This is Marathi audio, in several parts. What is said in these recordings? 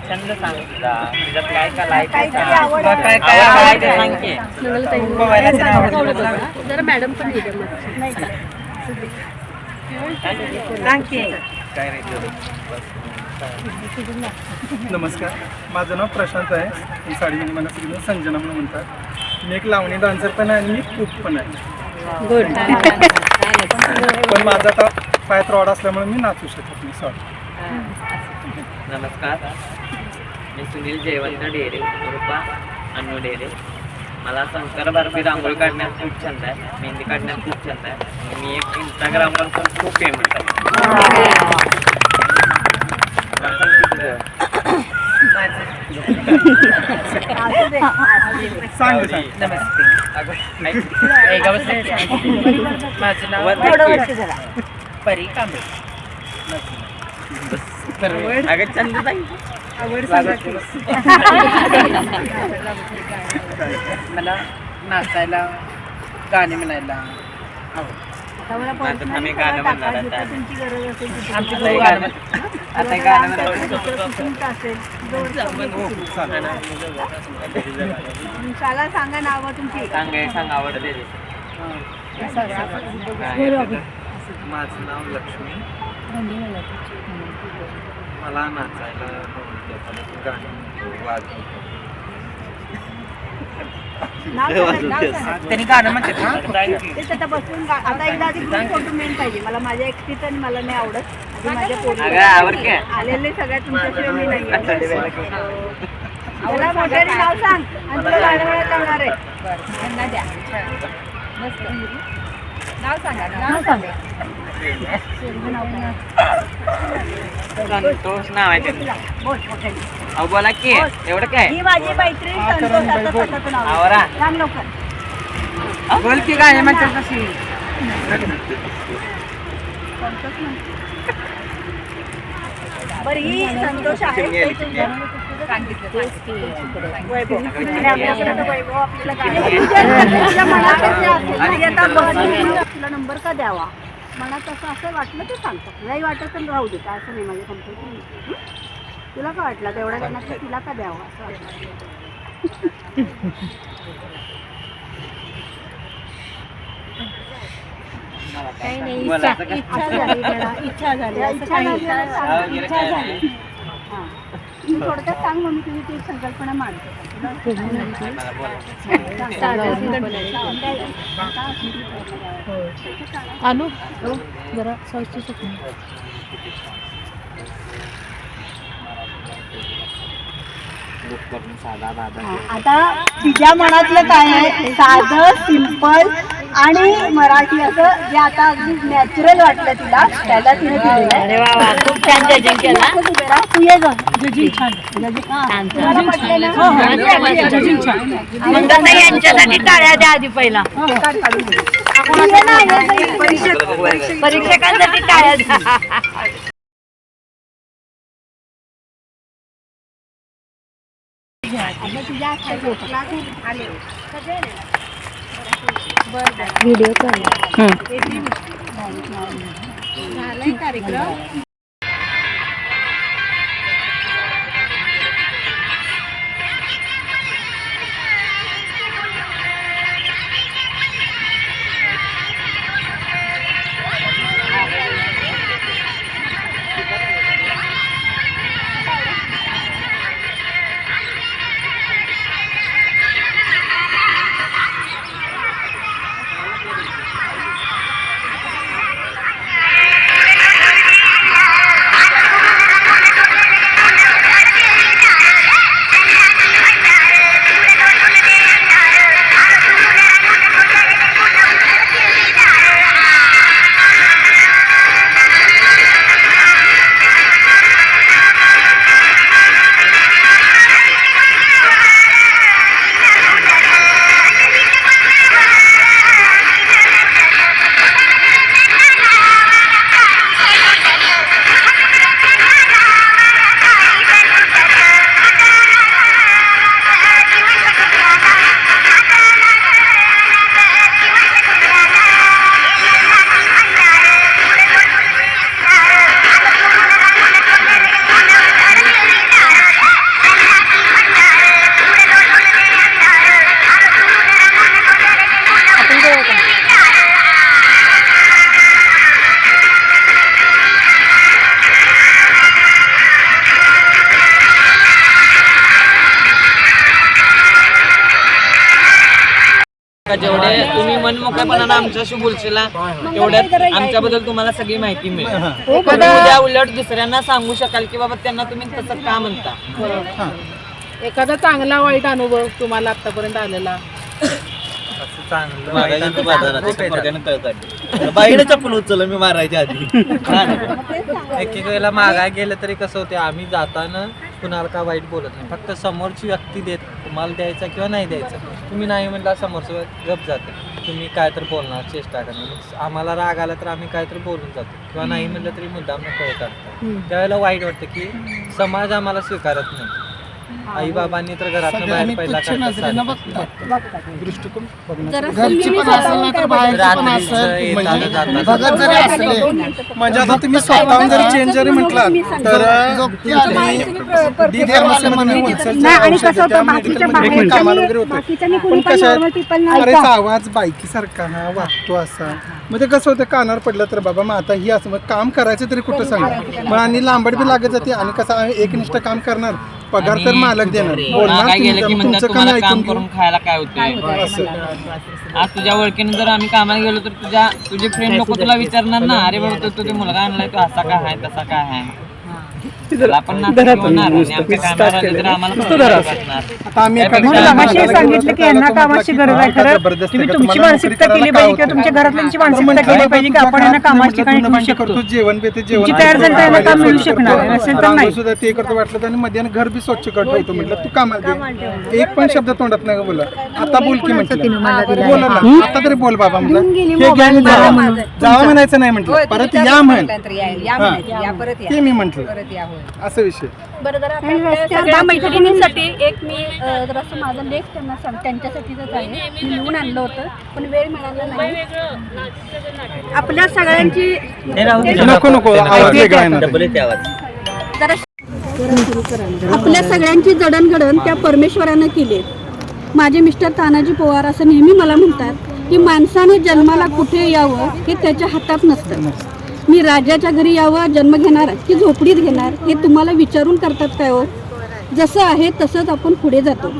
छंद सांग तुझ्यात काय काय तुला काय काय. सांग की. पोहायला आवडतं तुला? जरा मॅडम पण? सांग की काय नाही. नमस्कार माझं नाव प्रशांत आहे मी साडी मला सगळं संजना म्हणून म्हणतात मी एक लावणी डान्सर पण आहे आणि मी कुक पण आहे गुड पण माझा आता पायात रॉड असल्यामुळे मी नाचू शकत नाही सॉरी नमस्कार. मी सुनील जयवंत डेरे रुपा अन्नू डेरे. मला शंकर बारपी रांगोळी काढण्यात खूप छंद आहे मेहंदी काढण्यात खूप छंद आहे. मी एक इंस्टाग्रामवर पण खूप फेमस आहे. नमस्ते. माझं नाव परी कांबळे अगं छंद सांग आवड मला नाचायला गाणे म्हणायला आवडतं मला आता आम्ही गाणं म्हणणार टाकायचं, आता. तुमची गरज असेल तिथे. आमची तिथे आता हे गाणं- गाणं आता हे गाणं म्हणावं. दुसरं कुकिंग असेल जवळ शाला सांगा नावं तुमची. सांग हे, सांग आवड दे. माझं नाव लक्ष्मी. मला नाचायला. गाणी वाजवतो. त्यांनी गाणं म्हणतात ना? तेच आता बसून गा- आता एकदा आधी ग्रुप फोटो मेन पाहिजे. मला माझ्या एकटीच आणि मला नाही आवडत. माझ्या फोटो की. आलेले सगळ्या तुमच्याशिवाय मी नाही मला मोठ्याने नाव सांग. आणि तुला गाणं म्हणत लावणार आहे. त्यांना द्या. मस्त. नाव सांगा नाव सांगा. संतोष नाव आहे त्याचं. बोल मोठ्याने अहो बोला की एवढं काय? ही माझी मैत्रीण संतोषाचं स्वतःचं नाव आवरा. आहे. सांग लवकर बोल की गाणे म्हणतात कशी संतोष म्हणते. बरं ही संतोष आहे ते तुझं तर तुला नंबर का द्यावा मनात असं असं वाटलं ते सांगतो नाही वाटत तर राहू दे काय? असं नाही माझ्या कंपनी तुला का वाटलं तेवढ्या जणांना तिला का द्यावा असं वाटलं काही नाही? इच्छा झाली. मला इच्छा झाली. इच्छा झाली हा, हां तू थोडक्यात सांग मग मी तुझी ती संकल्पना मांडते. बोला. अनु जरा सौची बुक करून साधा. बाधा आता तिच्या मनातलं काय आहे? साधं सिंपल आणि मराठी असं जे आता अगदी नॅचरल वाटलं तिला त्याला तिने दिलेलं आहे. वा वा खूप छान जजिंग केला असं उभे राहा. तू ये ग जजिंग छान तुम्हाला पटलं ना? मग आता यांच्यासाठी टाळ्या द्या आधी पहिला काढ काढून दे. तू ये ना, ये ना, ये. परीक्षेत- परीक्षकांसाठी टाळ्या द्या तुझ्या हातात झोपला तू आले. सगळे आले. व्हिडिओ कर झालाय कार्यक्रम? जेवढे तुम्ही मनमोकळेपणानं आमच्याशी बोलशीला तेवढ्यात आमच्याबद्दल तुम्हाला सगळी माहिती मिळेल. तुम्ही उद्या उलट दुसऱ्यांना सांगू शकाल की बाबा त्यांना तुम्ही तसं का म्हणता? एखादा चांगला वाईट अनुभव तुम्हाला आतापर्यंत आलेला. बाईकडे चप्पल उचल मी मारायच्या आधी. एक एक वेळेला मागाय गेलं तरी कसं होते आम्ही जाताना कुणाला का वाईट बोलत नाही. फक्त समोरची व्यक्ती देत तुम्हाला द्यायचा किंवा नाही द्यायचा. तुम्ही नाही म्हणला समोरचं गप जाते. तुम्ही काय तर बोलणार चेष्टा करणार. आम्हाला राग आला तर आम्ही काय तर बोलून जातो. किंवा नाही म्हणलं तरी मुद्दाम कळ त्यावेळेला वाईट वाटतं की समाज आम्हाला स्वीकारत नाही. आई बाबांनी तर घरातनं बाहेर पहिला काढतात दृष्टिकोन घरची पण असेल ना तर बाहेरची पण रात्रीचं असेल येताना जाताना बघत जरी असले म्हणजे आता तुम्ही स्वतःहून जरी चेंज जरी म्हटला तर? आवाज बायकीसारखा हा वागतो असा. म्हणजे कसं होतं कानावर पडलं तर बाबा मग आता ही असं मग काम करायचं तरी कुठं सांगा मग आणि लांबड बी लागत जाते आणि कसं एकनिष्ठ काम करणार पगार तर मालक देणार. बोलणार गेलं की म्हणतात तुमचं तुम्हाला कमी ऐकून करून. खायला काय होते असं. आज तुझ्या ओळखीने जर आम्ही कामाला गेलो तर तुझ्या तुझे फ्रेंड लोक तुला विचारणार ना. अरे बाबा तू तुझे मुलगा आणलाय तो असा काय आहे तसा काय आहे? सांगितलं की यांना कामाची गरज आहे हा, खरं. तुम्ही? तुमची मानसिकता केली पाहिजे काय किंवा तुमच्या? घरातल्यांची मानसिकता केली पाहिजे की आपण यांना असलं कामाच्या ठिकाणी तयार झाली तर यांना काम मिळू शकणार. नसेल तर नाही. सुद्धा ते करतो वाटलं आणि मध्ये घर बी स्वच्छ करतो होतो म्हटलं. तू कामाला दे. एक पण शब्द तोंडात नाही बोला आता बोल की म्हटलं. बोला ना आता तरी बोल बाबा म्हटलं. हे जावा म्हणायचं नाही म्हटलं. परत या म्हण. ते मी म्हंटल असं विषय. बरं जरा सगळ्या मैत्रिणींसाठी एक मी अं, जरासं माझा लेख त्यांना सांग त्यांच्यासाठीच आहे. मी लिहून आणलं होतं पण वेळ मिळाला नाही. आपल्या सगळ्यांची नको नको आवाज वेगळा आहे ना. डबल येते आवाज. जरा आपल्या सगळ्यांची जडणघडण त्या परमेश्वरानं केली माझे मिस्टर तानाजी पवार असं नेहमी मला म्हणतात की माणसाने जन्माला कुठे यावं हे त्याच्या हातात नसतं. मी राजाच्या घरी यावं जन्म घेणार की झोपडीत घेणार हे तुम्हाला विचारून करतात काय हो? जसं आहे तसंच आपण पुढे जातो.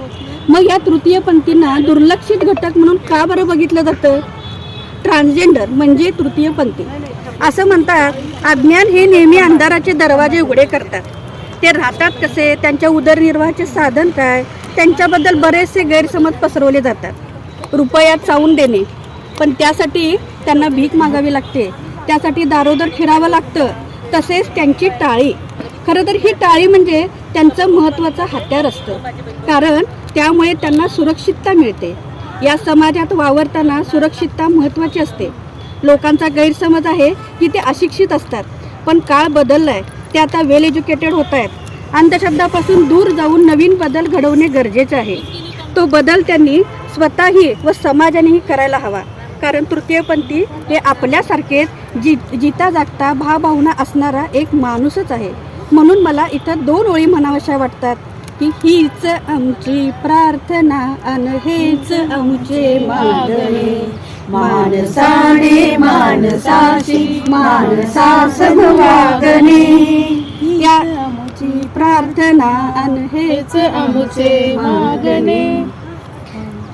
मग या तृतीयपंथींना दुर्लक्षित घटक म्हणून का बरं बघितलं जातं? ट्रान्सजेंडर म्हणजे तृतीयपंथी असं म्हणतात अज्ञान हे नेहमी अंधाराचे दरवाजे उघडे करतात. ते राहतात कसे? त्यांच्या उदरनिर्वाहाचे साधन काय? त्यांच्याबद्दल बरेचसे गैरसमज पसरवले जातात. रुपयात चावून देणे. पण त्यासाठी त्यांना भीक मागावी लागते. त्यासाठी दारोदर फिरावं लागतं. तसेच त्यांची टाळी. खरं तर ही टाळी म्हणजे त्यांचं महत्त्वाचं हत्यार असतं. कारण त्यामुळे त्यांना सुरक्षितता मिळते. या समाजात वावरताना सुरक्षितता महत्त्वाची असते. लोकांचा गैरसमज आहे की ते अशिक्षित असतात. पण काळ बदललाय. ते आता वेल एज्युकेटेड होत आहेत अंधशब्दापासून दूर जाऊन नवीन बदल घडवणे गरजेचे आहे. तो बदल त्यांनी स्वतःही व समाजानेही करायला हवा. कारण तृतीयपंथी हे आपल्यासारखेच जी जिता जागता भावभावना असणारा एक माणूसच आहे. म्हणून मला इथं दोन ओळी म्हणाव्याशा वाटतात की हीच आमची प्रार्थना अन हेच आमचे मागणे माणसाने माणसाशी माणसास वागणे. या आमची प्रार्थना अन हेच आमचे मागणे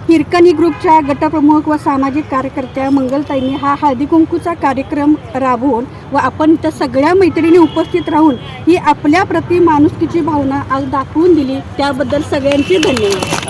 हिरकणी ग्रुपच्या गटप्रमुख व सामाजिक कार्यकर्त्या मंगलताईंनी हा हळदी कुंकूचा कार्यक्रम राबवून व आपण त्या सगळ्या मैत्रिणी उपस्थित राहून ही आपल्या प्रति माणुसकीची भावना आज दाखवून दिली. त्याबद्दल सगळ्यांचे धन्यवाद.